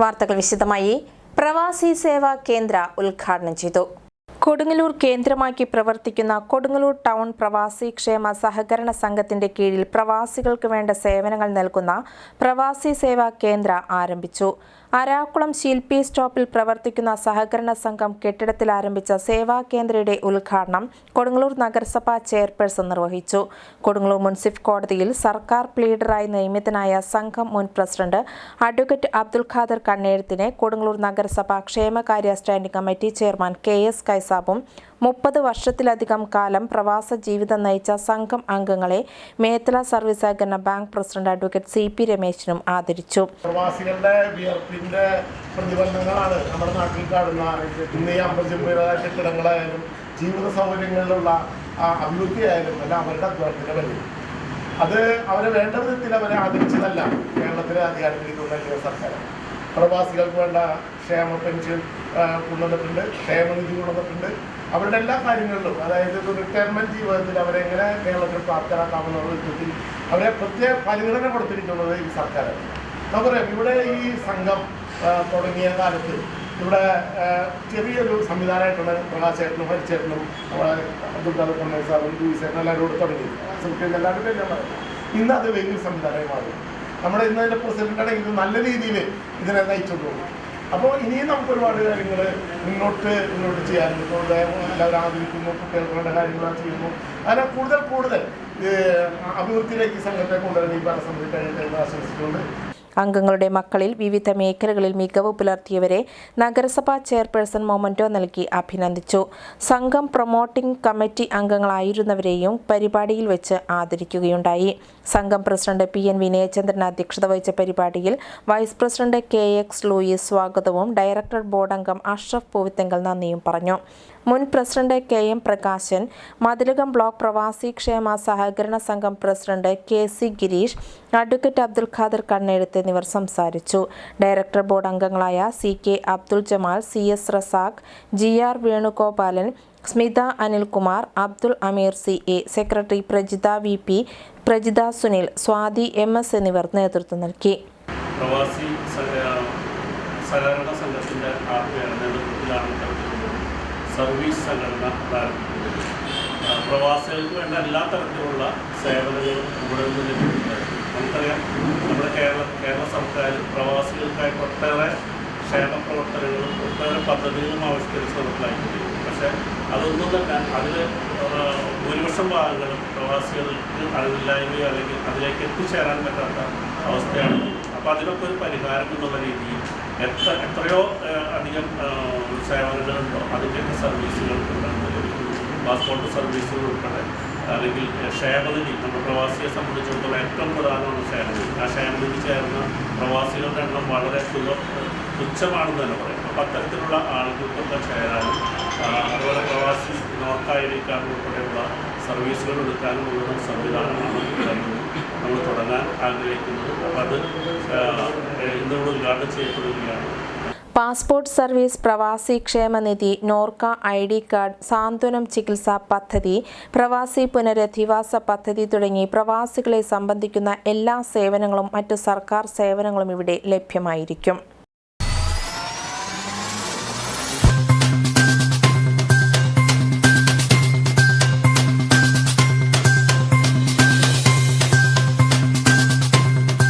വാർത്തകൾ വിശദമായി പ്രവാസി സേവാ കേന്ദ്ര ഉദ്ഘാടനം ചെയ്തു. കൊടുങ്ങല്ലൂർ കേന്ദ്രമാക്കി പ്രവർത്തിക്കുന്ന കൊടുങ്ങല്ലൂർ ടൗൺ പ്രവാസി ക്ഷേമ സഹകരണ സംഘത്തിന്റെ കീഴിൽ പ്രവാസികൾക്ക് വേണ്ട സേവനങ്ങൾ നൽകുന്ന പ്രവാസി സേവാ കേന്ദ്ര ആരംഭിച്ചു. അരാക്കുളം ശില്പി സ്റ്റോപ്പിൽ പ്രവർത്തിക്കുന്ന സഹകരണ സംഘം കെട്ടിടത്തിൽ ആരംഭിച്ച സേവാ കേന്ദ്രയുടെ ഉദ്ഘാടനം കൊടുങ്ങല്ലൂർ നഗരസഭാ ചെയർപേഴ്സൺ നിർവഹിച്ചു. കൊടുങ്ങല്ലൂർ മുൻസിഫ് കോടതിയിൽ സർക്കാർ പ്ലീഡറായി നിയമിതനായ സംഘം മുൻ പ്രസിഡന്റ് അഡ്വക്കേറ്റ് അബ്ദുൽ ഖാദർ കണ്ണേഴത്തിനെ കൊടുങ്ങല്ലൂർ നഗരസഭാ ക്ഷേമകാര്യ standing committee chairman K S കൈസാബും മുപ്പത് വർഷത്തിലധികം കാലം പ്രവാസ ജീവിതം നയിച്ച സംഘം അംഗങ്ങളെ മേത്തല സർവീസ് സഹകരണ bank president advocate C P രമേശിനും ആദരിച്ചു. പ്രവാസികളുടെ വിയർപ്പിന്റെ പ്രതിബന്ധങ്ങളാണ് നമ്മുടെ നാട്ടിൽ കാണുന്ന ഇന്ന് ഈ കെട്ടിടങ്ങളായാലും ജീവിത സൗകര്യങ്ങളിലുള്ള അഭിവൃദ്ധിയായാലും എല്ലാം അവരുടെ അധ്വാനത്തിന്റെ വലിയ അത് അവരെ വേണ്ട വിധത്തിൽ അവരെ ആദരിച്ചതല്ല കേരളത്തിലെ അധികാരത്തിലേക്ക് നൽകിയ സർക്കാർ. പ്രവാസികൾക്ക് വേണ്ട ക്ഷേമ പെൻഷൻ കൊണ്ടുവന്നിട്ടുണ്ട് ക്ഷേമനിധി കൊണ്ടുവന്നിട്ടുണ്ട്. അവരുടെ എല്ലാ കാര്യങ്ങളിലും അതായത് റിട്ടയർമെന്റ് ജീവിതത്തിൽ അവരെ എങ്ങനെ കേരളത്തിൽ പ്രാപ്തരാക്കാമെന്ന വിധത്തിൽ അവരെ പ്രത്യേക പരിഗണന കൊടുത്തിരിക്കുന്നത് ഈ സർക്കാരാണ്. നമുക്കറിയാം ഇവിടെ ഈ സംഘം തുടങ്ങിയ കാലത്ത് ഇവിടെ ചെറിയൊരു സംവിധാനമായിട്ടാണ് പ്രകാശേട്ടനും ഹരിച്ചേട്ടനും നമ്മുടെ അബ്ദുൾ ഖാദർ കണ്ണേ സാറും ലൂയിസേട്ടനും എല്ലാവരും കൂടെ തുടങ്ങിയത് എല്ലാവരും പേര് ഇന്ന് അത് വലിയൊരു സംവിധാനമായി മാറി. നമ്മുടെ ഇന്ന് അതിന്റെ പ്രസിഡന്റ് ആണെങ്കിൽ ഇത് നല്ല രീതിയിൽ ഇതിനെ നയിച്ചുകൊണ്ട് പോകും. അപ്പോൾ ഇനിയും നമുക്ക് ഒരുപാട് കാര്യങ്ങൾ മുന്നോട്ട് മുന്നോട്ട് ചെയ്യാനുണ്ട്. ഇപ്പോൾ എല്ലാവരും ആദരിക്കുന്നു കുട്ടികൾക്ക് വേണ്ട കാര്യങ്ങൾ ചെയ്യുന്നു. അങ്ങനെ കൂടുതൽ കൂടുതൽ അഭിവൃദ്ധിയിലേക്ക് സംഘത്തെ കൊണ്ടുവരാൻ ഈ ഭരണസമിതി കഴിയട്ടെ എന്ന് അംഗങ്ങളുടെ മക്കളിൽ വിവിധ മേഖലകളിൽ മികവ് പുലർത്തിയവരെ നഗരസഭാ ചെയർപേഴ്സൺ മൊമന്റോ നൽകി അഭിനന്ദിച്ചു. സംഘം പ്രൊമോട്ടിംഗ് കമ്മിറ്റി അംഗങ്ങളായിരുന്നവരെയും പരിപാടിയിൽ വെച്ച് ആദരിക്കുകയുണ്ടായി. സംഘം പ്രസിഡന്റ് പി എൻ വിനയചന്ദ്രൻ അധ്യക്ഷത വഹിച്ച പരിപാടിയിൽ vice president K X Louis സ്വാഗതവും ഡയറക്ടർ ബോർഡ് അംഗം അഷ്റഫ് പൂവിത്തെങ്കൽ നന്ദിയും പറഞ്ഞു. മുൻ president K M Prakashan Mathilakam block പ്രവാസി ക്ഷേമ സഹകരണ സംഘം president K C Girish advocate Abdul Khader Kannezhuth എന്നിവർ സംസാരിച്ചു. ഡയറക്ടർ ബോർഡ് അംഗങ്ങളായ C K Abdul Jamal C S Razak G R Venugopalan Smitha Anilkumar Abdul Ameer C A secretary Prajitha V P Prajitha Sunil Swathi M S എന്നിവർ നേതൃത്വം നൽകി. പ്രവാസി സഹകരണ സംഘത്തിന്റെ നേതൃത്വത്തിലാണ് സർവീസ് സംഘടന പ്രവാസികൾക്ക് വേണ്ട എല്ലാ തരത്തിലുള്ള സേവനങ്ങളും ഇവിടെ നിന്ന് ലഭിക്കുന്നത് നമുക്കറിയാം നമ്മുടെ കേരള കേരള സർക്കാർ പ്രവാസികൾക്കായി ഒട്ടേറെ ക്ഷേമ പ്രവർത്തനങ്ങളും ഒട്ടേറെ പദ്ധതികളും ആവിഷ്കരിച്ച് നടപ്പിലാക്കിയിട്ടുണ്ട്. പക്ഷേ അതൊന്നും തന്നെ അതിൽ ഭൂരിപക്ഷം ഭാഗങ്ങളും പ്രവാസികൾക്ക് അറിവില്ലായ്മയോ അല്ലെങ്കിൽ അതിലേക്ക് എത്തിച്ചേരാൻ പറ്റാത്ത അവസ്ഥയാണ്. അപ്പോൾ അതിനൊക്കെ ഒരു പരിഹാരം എന്നുള്ള രീതിയിൽ എത്ര എത്രയോ അധികം സേവനങ്ങളുണ്ടോ അതിന്റെയൊക്കെ സർവീസുകൾ പാസ്പോർട്ട് സർവീസുകൾ ഉൾപ്പെടെ അല്ലെങ്കിൽ ക്ഷേമനിധി നമ്മുടെ പ്രവാസിയെ സംബന്ധിച്ചിടത്തോളം ഏറ്റവും പ്രധാനമാണ് ക്ഷേമനിധി. ആ ക്ഷേമനിധി ചേർന്ന പ്രവാസികളുടെ എണ്ണം വളരെ തുല തുച്ഛമാണെന്ന് തന്നെ പറയാം. അപ്പോൾ അത്തരത്തിലുള്ള ആളുകൾക്കൊക്കെ ചേരാനും അതുപോലെ പ്രവാസി നോർത്ത് കാർഡ് ഉൾപ്പെടെയുള്ള സർവീസുകൾ എടുക്കാനും ഉള്ള സംവിധാനമാണ് നമ്മൾ തുടങ്ങാൻ ആഗ്രഹിക്കുന്നത്. അപ്പോൾ അത് എന്തുകൊണ്ട് ഉദ്ഘാടനം ചെയ്യപ്പെടുകയാണ്. പാസ്പോർട്ട് സർവീസ് പ്രവാസി ക്ഷേമനിധി Norka I D card Santhwanam ചികിത്സാ പദ്ധതി പ്രവാസി പുനരധിവാസ പദ്ധതി തുടങ്ങി പ്രവാസികളെ സംബന്ധിക്കുന്ന എല്ലാ സേവനങ്ങളും മറ്റു സർക്കാർ സേവനങ്ങളും ഇവിടെ ലഭ്യമായിരിക്കും.